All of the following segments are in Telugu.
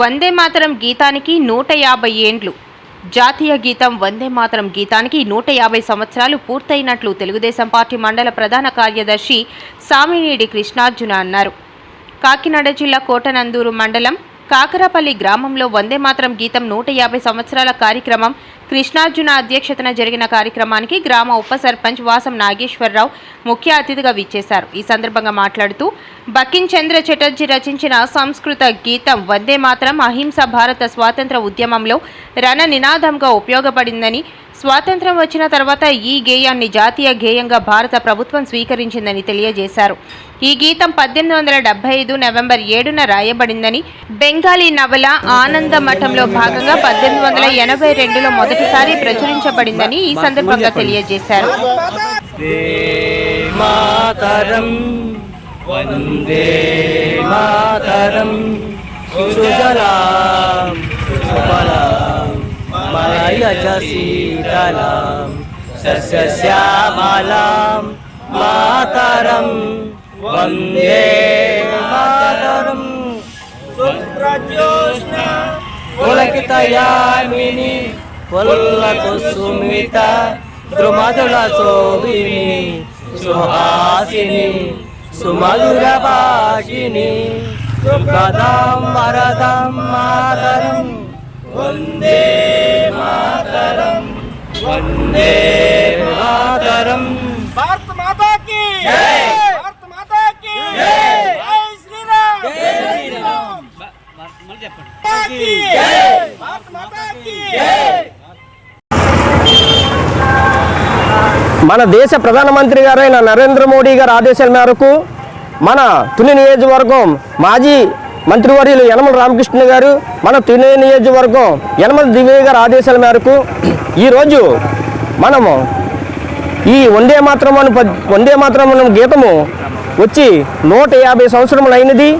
Vande Mataram గీతానికి నూట యాభై ఏండ్లు. జాతీయ గీతం వందే మాతరం గీతానికి నూట యాభై సంవత్సరాలు పూర్తయినట్లు తెలుగుదేశం పార్టీ మండల ప్రధాన కార్యదర్శి సామినేడి కృష్ణార్జున అన్నారు. కాకినాడ జిల్లా కోటనందూరు మండలం కాకరపల్లి గ్రామంలో వందే మాతరం గీతం నూట యాభై సంవత్సరాల కార్యక్రమం కృష్ణార్జున అధ్యక్షతన జరిగిన కార్యక్రమానికి గ్రామ ఉప సర్పంచ్ వాసం నాగేశ్వరరావు ముఖ్య అతిథిగా విచ్చేశారు. ఈ సందర్భంగా మాట్లాడుతూ బకిన్ చంద్ర చటర్జీ రచించిన సంస్కృత గీతం వందే మాత్రం అహింస భారత స్వాతంత్ర ఉద్యమంలో రణ నినాదంగా ఉపయోగపడిందని స్వాతంత్రం వచ్చిన తర్వాత ఈ గేయాన్ని జాతీయ గేయంగా భారత ప్రభుత్వం స్వీకరించిందని తెలియజేశారు. ఈ గీతం పద్దెనిమిది వందల డెబ్బై ఐదు నవంబర్ ఏడున రాయబడిందని బెంగాలీ నవల ఆనంద మఠంలో భాగంగా పద్దెనిమిది వందల ఎనభై రెండులో మొదటిసారి ప్రచురించబడిందని ఈ సందర్భంగా తెలియజేశారు. వందే మాతరం వందే మాతరం సుజలాం సుఫలాం మలయజ శీతలాం సస్యశ్యామలాం మాతరం వందే మాతరం సుప్రజోష్ణ పులకితయామిని పుల్లకు సుమిత ద్రుమధుల శోభిని సుహాసిని సుమధుర భాషిని సుప్రదాం వరదం మాతరం వందే మాతరం మాతరం భారత భారత చెప్పండి మన దేశ ప్రధానమంత్రి గారైన నరేంద్ర మోడీ గారి ఆదేశాల మేరకు మన తుని నియోజకవర్గం మాజీ మంత్రివర్యులు యనమల రామకృష్ణ గారు మన తినే నియోజకవర్గం యనమల దివ్య గారి ఆదేశాల మేరకు ఈరోజు మనము ఈ వందే మాత్రం అను వందే మాత్రం అను గీతము వచ్చి నూట యాభై సంవత్సరములైనది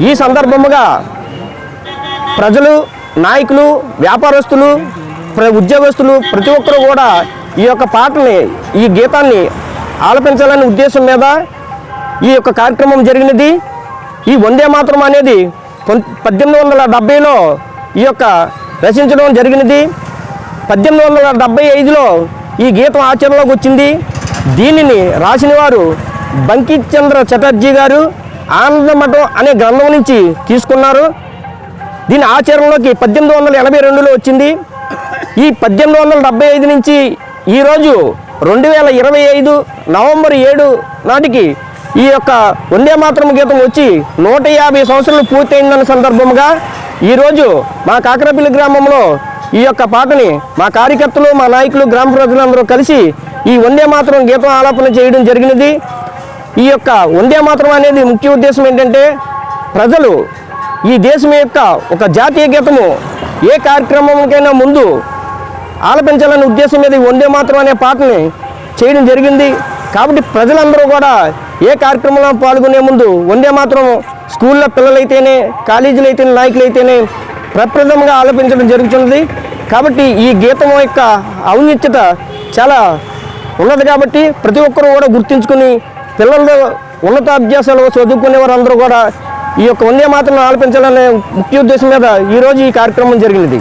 ఈ సందర్భముగా ప్రజలు నాయకులు వ్యాపారస్తులు ప్ర- ఉద్యోగస్తులు ప్రతి ఒక్కరూ కూడా ఈ యొక్క పాటని ఈ గీతాన్ని ఆలపించాలనే ఉద్దేశం మీద ఈ యొక్క కార్యక్రమం జరిగినది. ఈ వందే మాత్రం అనేది పద్దెనిమిది వందల డెబ్బైలో ఈ యొక్క రచించడం జరిగినది. పద్దెనిమిది వందల డెబ్బై ఐదులో ఈ గీతం ఆచరణలోకి వచ్చింది. దీనిని రాసిన వారు బంకిచంద్ర చటర్జీ గారు ఆనందమఠం అనే గ్రంథం నుంచి తీసుకున్నారు. దీని ఆచరణలోకి పద్దెనిమిది వందల ఎనభై రెండులో వచ్చింది. ఈ పద్దెనిమిది వందల డెబ్బై ఐదు నుంచి ఈరోజు రెండు వేల ఇరవై ఐదు నవంబర్ ఏడు నాటికి ఈ యొక్క వందే మాత్రం గీతం వచ్చి నూట యాభై సంవత్సరాలు పూర్తయిందన్న సందర్భంగా ఈరోజు మా కాకరపల్లి గ్రామంలో ఈ యొక్క పాటని మా కార్యకర్తలు మా నాయకులు గ్రామ ప్రజలందరూ కలిసి ఈ వందే మాత్రం గీతం ఆలాపన చేయడం జరిగినది. ఈ యొక్క వందే మాత్రం అనేది ముఖ్య ఉద్దేశం ఏంటంటే ప్రజలు ఈ దేశం యొక్క ఒక జాతీయ గీతము ఏ కార్యక్రమంకైనా ముందు ఆలపించాలనే ఉద్దేశం మీద ఈ వందే మాత్రం అనే పాటని చేయడం జరిగింది. కాబట్టి ప్రజలందరూ కూడా ఏ కార్యక్రమంలో పాల్గొనే ముందు వందే మాత్రం స్కూల్లో పిల్లలైతేనే కాలేజీలు అయితేనే నాయకులు అయితేనే ప్రప్రథమంగా ఆలపించడం జరుగుతున్నది. కాబట్టి ఈ గీతం యొక్క ఔన్నిత్యత చాలా ఉన్నది కాబట్టి ప్రతి ఒక్కరూ కూడా గుర్తించుకుని పిల్లలు ఉన్నత అభ్యాసాలు చదువుకునే వారందరూ కూడా ఈ యొక్క వందే మాత్రం ఆలపించాలనే ముఖ్య ఉద్దేశం మీద ఈరోజు ఈ కార్యక్రమం జరిగినది.